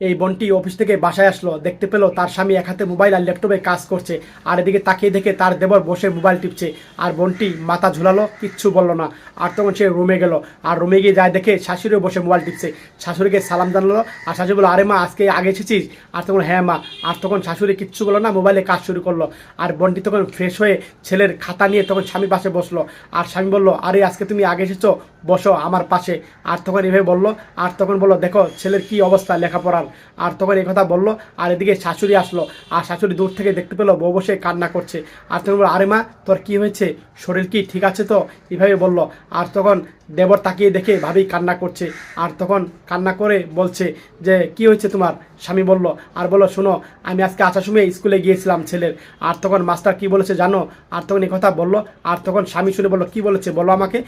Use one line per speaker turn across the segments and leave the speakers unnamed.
এই বোনটি অফিস থেকে বাসায় আসলো, দেখতে পেল তার স্বামী এক হাতে মোবাইল আর ল্যাপটপে কাজ করছে, আর এদিকে তাকিয়ে দেখে তার দেবর বসে মোবাইল টিপছে, আর বোনটি মাথা ঝুলালো, কিচ্ছু বলল না। আর তখন সে রুমে গেল, আর রুমে গিয়ে যায় দেখে শাশুড়িও বসে মোবাইল টিপছে। শাশুড়িকে সালাম জানালো, আর শাশুড়ি বলল, আরে মা, আজকে আগে এসেছিস? আর তখন হ্যাঁ মা। আর তখন শাশুড়ি কিচ্ছু বলল না, মোবাইলে কাজ শুরু করল। আর বোনটি তখন ফ্রেশ হয়ে ছেলের খাতা নিয়ে তখন স্বামী পাশে বসল। আর স্বামী বলল, আরে, আজকে তুমি আগে এসেছ, বসো আমার পাশে। আর তখন এভাবে বলল, আর তখন বলল, দেখো, ছেলের কি অবস্থা, লেখাপড়ার? আর তখন এই কথা বলল, আর এদিকে শাশুড়ি আসলো। আর শাশুড়ি দূর থেকে দেখতে পেল, বউ বসে কান্না করছে। আর তখন বলল, আরে মা, তোর কি হয়েছে? শরীর কি ঠিক আছে তো? এভাবে বলল। আর তখন দেবর তাকিয়ে দেখে ভাবি কান্না করছে। আর তখন কান্না করে বলছে যে, কি হয়েছে তোমার? স্বামী বলল, আর বলল শোনো, আমি আজকে আসার সময় স্কুলে গিয়েছিলাম ছেলের। আর তখন মাস্টার কি বলেছে জানো? আর তখন এই কথা বলল। আর তখন স্বামী শুনে বলল, কি বলেছে? বলো আমাকে।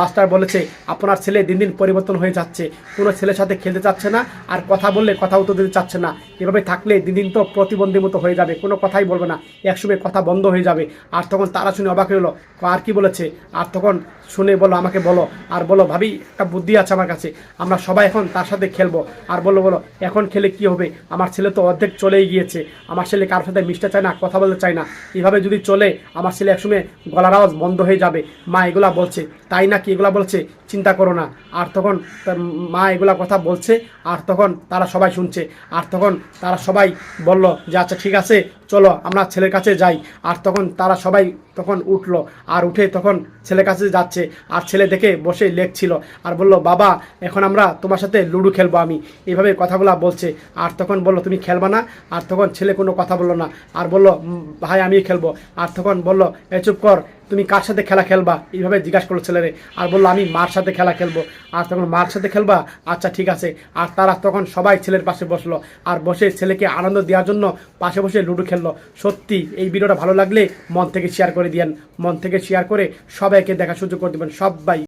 মাস্টার বলেছে, আপনার ছেলে দিন দিন পরিবর্তন হয়ে যাচ্ছে। কোনো ছেলের সাথে খেলতে চাচ্ছে না। আর কথা বললে কথা উত্তর দিতে চাচ্ছে না। এভাবে থাকলে দিন দিন তো প্রতিবন্ধী মতো হয়ে যাবে, কোনো কথাই বলবে না। একসময় কথা বন্ধ হয়ে যাবে। আর তখন তারা শুনে অবাক হলো আর কি বলেছে? আর তখন শুনে বলো, আমাকে বলো। আর বলো, ভাবি, একটা বুদ্ধি আছে আমার কাছে। আমরা সবাই এখন তার সাথে খেলব। আর বলো বলো, এখন খেলে কি হবে? আমার ছেলে তো অর্ধেক চলেই গিয়েছে। আমার ছেলে কারোর সাথে মিশতে চায় না, কথা বলতে চায় না। এভাবে যদি চলে, আমার ছেলে একসময় গলার আওয়াজ বন্ধ হয়ে যাবে। মা এগুলা বলছে, তাই না কি এগুলা বলছে? চিন্তা করো না। আর তখন তার মা এগুলা কথা বলছে, আর তখন তারা সবাই শুনছে। আর তখন তারা সবাই বলল যে আচ্ছা ঠিক আছে, চলো, আমরা ছেলের কাছে যাই। আর তখন তারা সবাই তখন উঠল আর উঠে তখন ছেলের কাছে যাচ্ছে আর ছেলে দেখে বসে লেখছিল আর বলল বাবা এখন আমরা তোমার সাথে লুডো খেলব আমি। এইভাবে কথাগুলো বলছে। আর তখন বলল তুমি খেলবা না? আর তখন ছেলে কোনো কথা বলল না। আর বলল "উম, ভাই আমি খেলব। আর তখন বলল এ চুপ কর তুমি কার সাথে খেলা খেলবা? এইভাবে জিজ্ঞাসা করল ছেলেরে। আর বলল আমি মার সাথে খেলা খেলব। আর তখন মার সাথে খেলবা? আচ্ছা ঠিক আছে। আর তারা তখন সবাই ছেলের পাশে বসল। আর বসে ছেলেকে আনন্দ দেওয়ার জন্য পাশে বসে লুডো খেললো। সত্যি এই ভিডিওটা ভালো লাগলে মন থেকে শেয়ার করে দিয়েন। মন থেকে শেয়ার করে সবাইকে দেখা সুযোগ করে দেবেন। সবাই